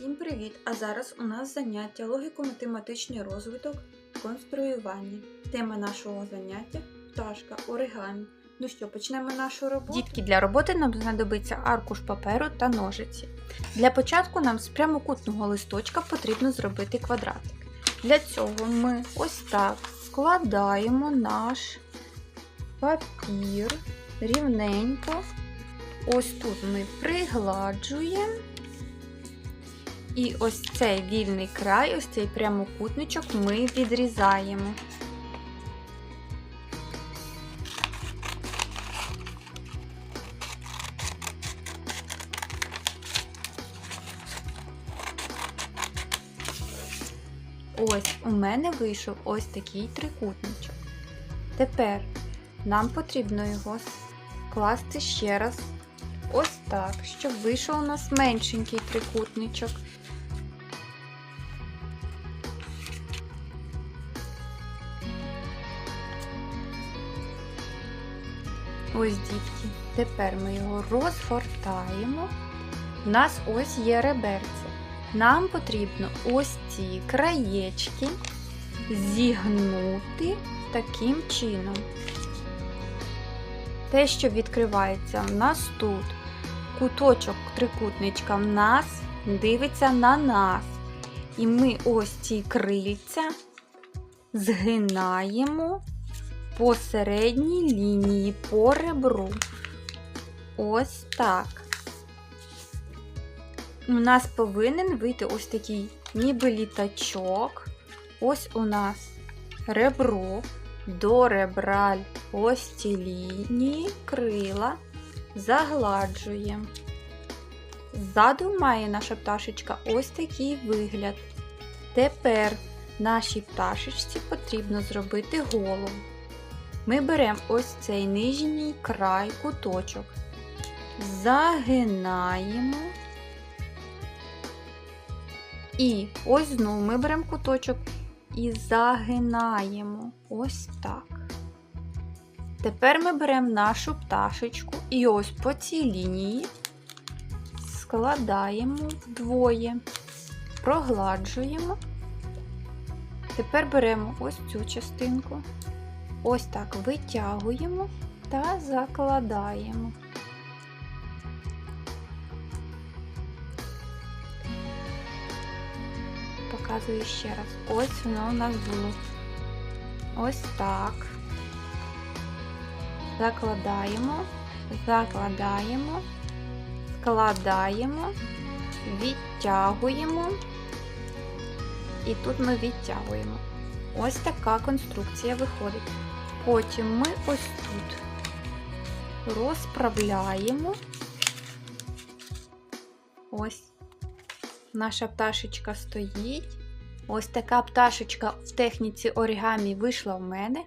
Всім привіт! А зараз у нас заняття логіко-математичний розвиток конструювання. Тема нашого заняття пташка оригамі. Ну що, почнемо нашу роботу? Дітки, для роботи нам знадобиться аркуш паперу та ножиці. Для початку нам з прямокутного листочка потрібно зробити квадратик. Для цього ми ось так складаємо наш папір рівненько. Ось тут ми пригладжуємо. І ось цей вільний край, ось цей прямокутничок ми відрізаємо. Ось у мене вийшов ось такий трикутничок. Тепер нам потрібно його скласти ще раз ось так, щоб вийшов у нас меншенький трикутничок. Ось, дітки, тепер ми його розгортаємо. У нас ось є реберце. Нам потрібно ось ці краєчки зігнути таким чином. Те, що відкривається в нас тут, куточок трикутничка в нас дивиться на нас. І ми ось ці крильця згинаємо по середній лінії по ребру. Ось так. У нас повинен вийти ось такий ніби літачок. Ось у нас ребро, до ребра ось ці лінії, крила, загладжуємо. Ззаду має наша пташечка ось такий вигляд. Тепер нашій пташечці потрібно зробити голову. Ми беремо ось цей нижній край куточок, загинаємо. І ось знову ми беремо куточок і загинаємо. Ось так. Тепер ми беремо нашу пташечку і ось по цій лінії складаємо вдвоє, прогладжуємо. Тепер беремо ось цю частинку, ось так витягуємо та закладаємо. Показую ще раз. Ось воно у нас було. Ось так. Закладаємо, закладаємо, складаємо, відтягуємо. І тут ми відтягуємо. Ось така конструкція виходить. Потім ми ось тут розправляємо. Ось наша пташечка стоїть. Ось така пташечка в техніці оригамі вийшла в мене.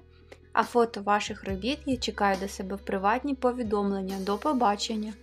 А фото ваших робіт я чекаю до себе в приватні повідомлення. До побачення!